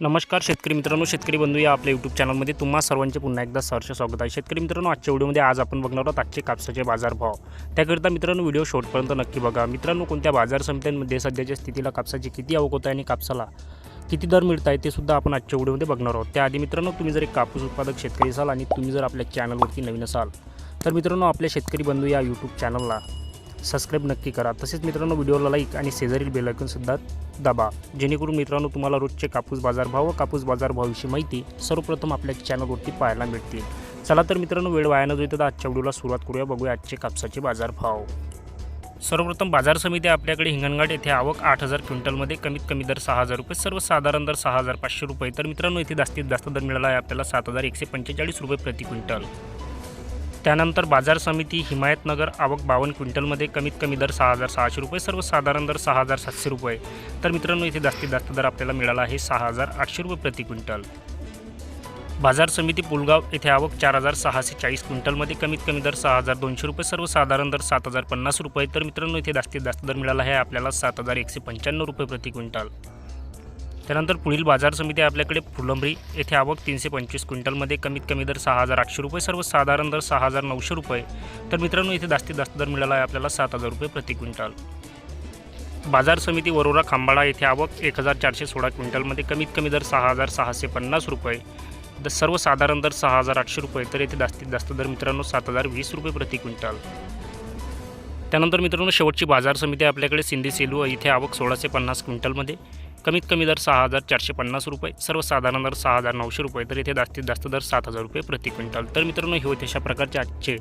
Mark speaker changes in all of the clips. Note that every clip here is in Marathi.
Speaker 1: नमस्कार शेतकरी मित्रांनो शेतकरी बंधू या आपल्या यूट्यूब चॅनलमध्ये तुम्हा सर्वांचे पुन्हा एकदा सहर्ष स्वागत आहे. शेतकरी मित्रांनो आजच्या व्हिडिओमध्ये आज आपण बघणार आहोत आजचे कापसाचे बाजारभाव. त्याकरिता मित्रांनो व्हिडिओ शॉर्टपर्यंत नक्की बघा. मित्रांनो कोणत्या बाजार समित्यांमध्ये सध्याच्या स्थितीला कापसाची किती आवक होत आहे आणि कापसाला किती दर मिळत आहे ते सुद्धा आपण आजच्या व्हिडिओमध्ये बघणार आहोत. त्याआधी मित्रांनो तुम्ही जर एक कापूस उत्पादक शेतकरी असाल आणि तुम्ही जर आपल्या चॅनलवरती नवीन असाल तर मित्रांनो आपल्या शेतकरी बंधू या यूट्यूब चॅनलला सबस्क्राईब नक्की करा. तसेच मित्रांनो व्हिडिओला लाईक आणि शेजारील बेलायकनसुद्धा दाबा. जेणेकरून मित्रांनो तुम्हाला रोजचे कापूस बाजारभाव व कापूस बाजारभावाविषयी माहिती सर्वप्रथम आपल्या चॅनलवरती पाहायला मिळतील. चला तर मित्रांनो वेळ वाया न तर आजच्या व्हिडिओला सुरुवात करूया. बघूया आजचे कापसाचे बाजारभाव. सर्वप्रथम बाजार समिती आपल्याकडे हिंगणघाट येथे आवक आठ हजार क्विंटलमध्ये कमीत कमी दर सहा हजार रुपये सर्वसाधारण दर सहा हजार पाचशे रुपये. तर मित्रांनो इथे जास्तीत जास्त दर मिळाला आहे आपल्याला सात हजार एकशे पंचेचाळीस रुपये प्रति क्विंटल. त्यानंतर बाजार समिती हिमायतनगर आवक बावन्न क्विंटलमध्ये कमीत कमी दर सहा हजार सहाशे रुपये सर्वसाधारण दर सहा हजार सातशे रुपये. तर मित्रांनो इथे जास्तीत जास्त दर आपल्याला मिळाला आहे सहा हजार आठशे रुपये प्रति क्विंटल. बाजार समिती पुलगाव येथे आवक चार हजार सहाशे चाळीस क्विंटलमध्ये कमीत कमी दर सहा हजार दोनशे रुपये सर्वसाधारण दर सात हजार पन्नास रुपये. तर मित्रांनो इथे जास्तीत जास्त दर मिळाला आहे आपल्याला सात हजार एकशे पंच्याण्णव रुपये प्रति क्विंटल. त्यानंतर पुढील बाजार समिती आपल्याकडे फुलंबरी. येथे आवक तीनशे पंचवीस क्विंटलमध्ये कमीत कमी दर सहा हजार आठशे रुपये सर्वसाधारण दर सहा हजार नऊशे रुपये. तर मित्रांनो इथे जास्तीत जास्त दर मिळाला आहे आपल्याला सात हजार रुपये प्रति क्विंटल. बाजार समिती वरोरा खांबाळा येथे आवक एक हजार चारशे सोळा क्विंटलमध्ये कमीत कमी दर सहा हजार सहाशे पन्नास रुपये. द सर्वसाधारण दर सहा हजार आठशे रुपये. तर येथे जास्तीत जास्त दर मित्रांनो सात हजार वीस रुपये प्रति क्विंटल. त्यानंतर मित्रांनो शेवटची बाजार समिती आपल्याकडे सिंधी सेलू. इथे आवक सोळाशे पन्नास क्विंटलमध्ये. कमीत कमी दर सहा हजार चारशे पन्नास रुपये सर्वसाधारण दर सहा हजार नऊशे रुपये तर येथे जास्तीत जास्त दर सात हजार रुपये प्रति क्विंटल. तर मित्रांनो हे होते अशा प्रकारचे आजचे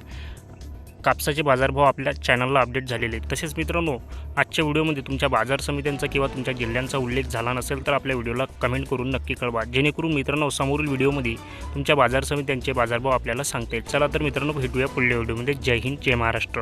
Speaker 1: कापसाचे बाजारभाव आपल्या चॅनलला अपडेट झालेले. आहेत तसेच मित्रांनो आजच्या व्हिडिओमध्ये तुमच्या बाजार समित्यांचा किंवा तुमच्या जिल्ह्यांचा उल्लेख झाला नसेल तर आपल्या व्हिडिओला कमेंट करून नक्की कळवा. जेणेकरून मित्रांनो समोरील व्हिडिओमध्ये तुमच्या बाजार समित्यांचे बाजारभाव आपल्याला सांगता येईल. चला तर मित्रांनो भेटूया पुढल्या व्हिडिओमध्ये. जय हिंद जय महाराष्ट्र.